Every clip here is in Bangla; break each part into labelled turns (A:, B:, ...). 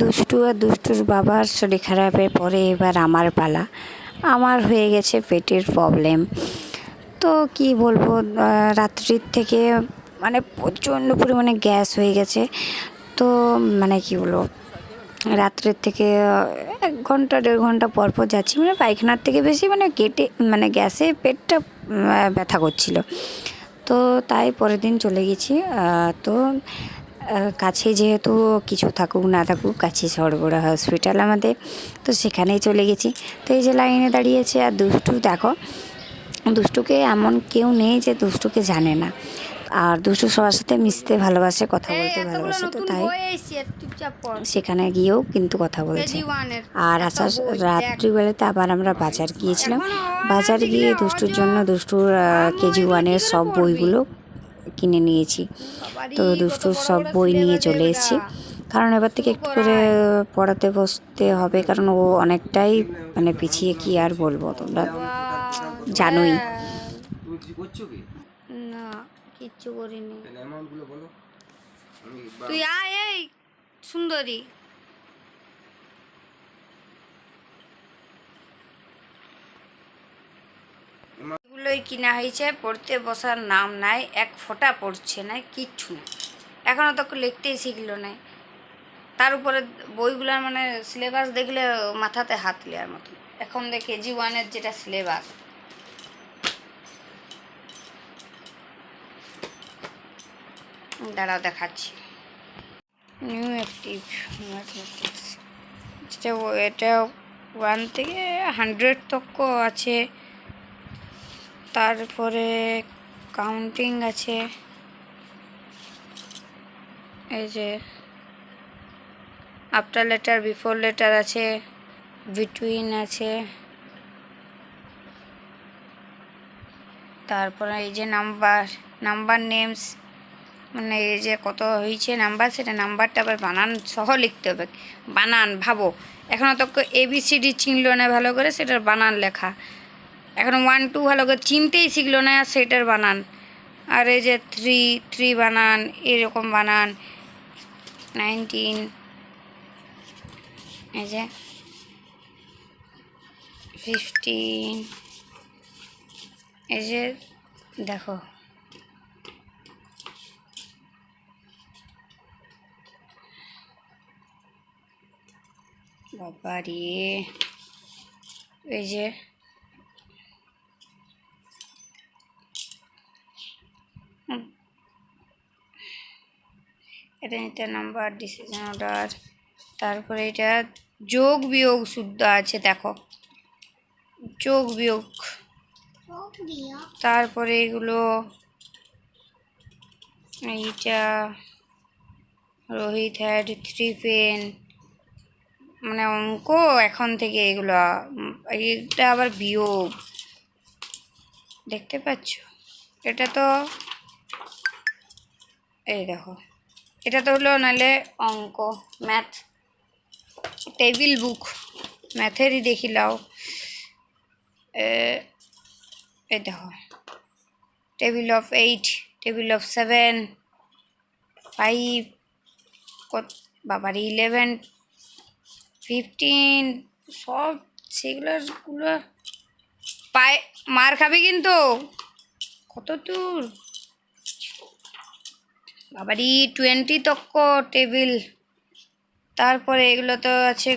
A: দুষ্টু আর দুষ্টুর বাবার শরীর খারাপের পরে এবার আমার পালা। আমার হয়ে গেছে পেটের প্রবলেম তো কি বলব রাত্রির থেকে মানে প্রচণ্ড পরিমাণে গ্যাস হয়ে গেছে। তো মানে কি বলব, রাত্রের থেকে এক ঘণ্টা, দেড় ঘণ্টা পর পর যাচ্ছি। মানে পায়খানার থেকে বেশি মানে কেটে মানে গ্যাসে পেটটা ব্যথা করছিল। তো তাই পরের দিন চলে গেছি। তো কাছে যেহেতু কিছু থাকুক না থাকুক কাছে সরবরাহ হসপিটাল আমাদের তো সেখানেই চলে গেছি। তো এই যে লাইনে দাঁড়িয়েছে আর দুষ্টু দেখো দুষ্টুকে এমন কেউ নেই যে দুষ্টুকে জানে না। আর দুষ্টু সবার সাথে মিশতে ভালোবাসে কথা বলতে ভালোবাসে তো তাই সেখানে গিয়েও কিন্তু কথা বলেছে। আর আসার রাত্রিবেলাতে আবার আমরা বাজার গিয়েছিলাম। বাজার গিয়ে দুষ্টুর জন্য দুষ্টুর কেজি ওয়ানের সব বইগুলো কিনে নিয়েছি। তো দুষ্টুর সব বই নিয়ে চলে এসেছি। কারণ এবার থেকে একটু করে পড়াতে বসতে হবে কারণ ও অনেকটাই মানে পিছিয়ে কি আর বলব তোমরা জানোই। না কিচ্ছু করিনি। তুই আয় এই সুন্দরী। এগুলোই কিনা হয়েছে পড়তে বসার নাম নাই, এক ফোঁটা পড়ছে না কিচ্ছু না এখনও তো লিখতেই শিখলো না তার উপরে বইগুলোর মানে সিলেবাস দেখলে মাথাতে হাত নেওয়ার মতো। এখন দেখে জি ওয়ানের যেটা সিলেবাস দাঁড়াও দেখাচ্ছি। নিউ অ্যাক্টিভ এটা এটা ওয়ান থেকে হান্ড্রেড তক আছে। তারপরে কাউন্টিং আছে। এই যে আফটার লেটার বিফোর লেটার আছে বিটুইন আছে। তারপরে এই যে নাম্বার নাম্বার নেমস মানে এই যে কত হয়েছে নাম্বার সেটা নাম্বারটা আবার বানান সহ লিখতে হবে। বানান, ভাবো। এখনও তো এবিসিডি চিনলো না ভালো করে, সেটার বানান লেখা। এখন ওয়ান টু ভালো করে চিনতেই শিখলো না, সেটার বানান। আর এই যে থ্রি থ্রি বানান, এরকম বানান। নাইনটিন এই যে ফিফটিন এই যে দেখো। বাবা রে এই যে এটা নিতে নাম্বার ডিসিশন অর্ডার তারপরে এটা যোগ বিয়োগ শুদ্ধ আছে দেখো। যোগ বিয়োগ। তারপরে এগুলো এইটা রোহিত হ্যাড থ্রি পেন মানে অঙ্ক এখন থেকে এগুলো এটা আবার বিয়োগ। দেখতে পাচ্ছ? এটা তো এই দেখো। এটা তো হলো নাহলে অঙ্ক ম্যাথ টেবিল বুক ম্যাথেরই দেখিলাও এ, এই দেখো table of eight table of seven five কত বাবার ইলেভেন ফিফটিন সব সেগুলোরগুলো পায়ে মার খাবি কিন্তু। কত দূর? বাবারি টোয়েন্টি তক্ক টেবিল তারপরে এগুলো তো আছে।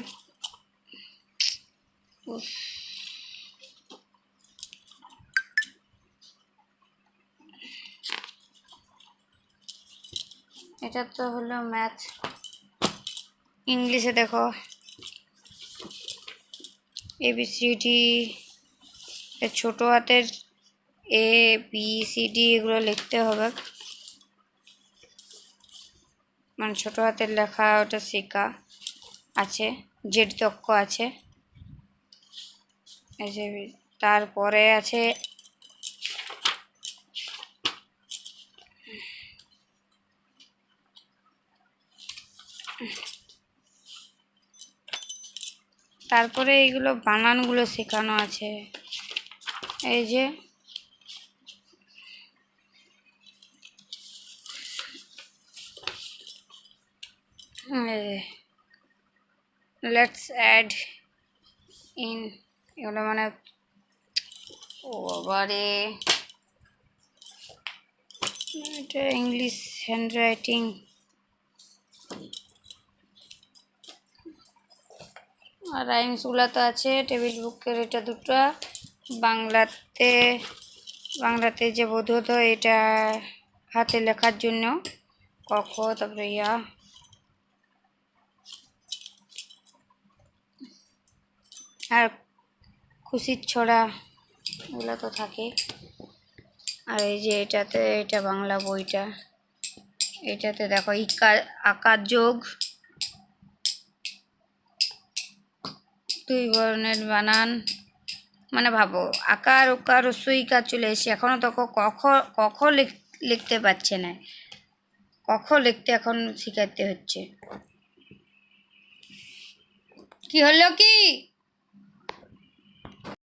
A: এটা তো হলো ম্যাথ ইংলিশে দেখো। এ বি সি এবিসিডি ছোটো হাতের এ বি সি ডি এগুলো লিখতে হবে। মানে ছোটো হাতের লেখা, ওটা শেখা আছে, জেড তক্ক আছে। তারপরে আছে তারপরে এইগুলো বানানগুলো শেখানো আছে। এই যে লেটস অ্যাড ইন এগুলো মানে ও এটা ইংলিশ হ্যান্ড রাইটিং আর রাইমসগুলো তো আছে টেবিল বুকের এটা দুটো, বাংলাতে বাংলাতে যে বোধ এটা হাতে লেখার জন্য কখ তারপরে ইয়া আর খুশির ছড়া, এগুলো তো থাকে। আর এই যে এটাতে, এটা বাংলা বইটা। এটাতে দেখো, ইকা, আকার যোগ। দুই বর্ণের বানান। মানে ভাবো, আকার ওকার রস্যইকার চলে এসে এখনও তো কখ কখ লিখ- লিখতে পারছে না। কখ লিখতে এখন শিখাতে হচ্ছে। কি হলো কি?